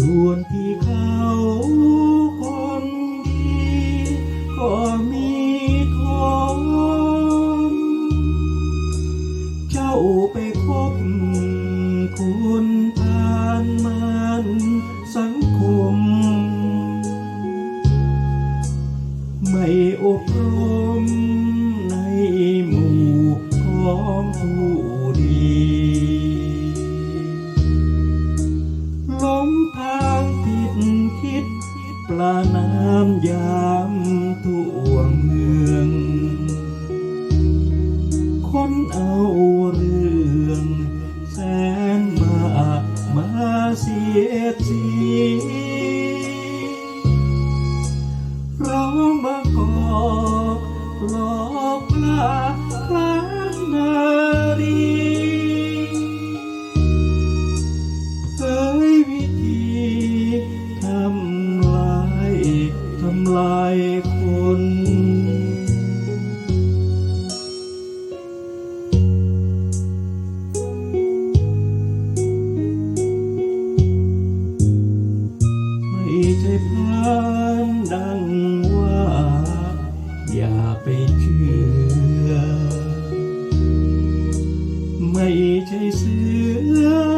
ส่วนที่เขาคนดีก็มีของเจ้าไปคบคุณทานมันสังคม ไม่อบรม คนไม่ใช่พานดังว่า อย่าไปเชื่อ ไม่ใช่เสือ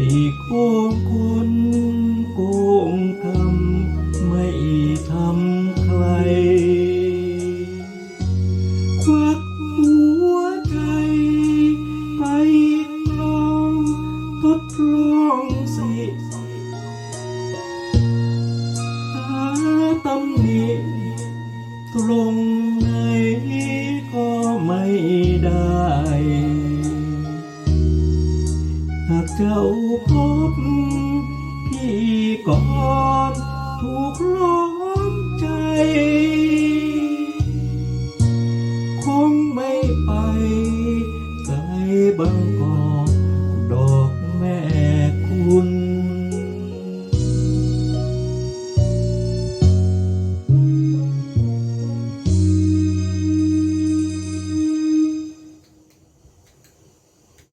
ให้โค้งคนโกงกรรมไม่ทำใคร ควักหัวใจไปลองทดลองสิหาตำหนิตรงากเจ้าพบพี่ก่อนถูกล้อมใจ คงไม่ไปใจบางกอ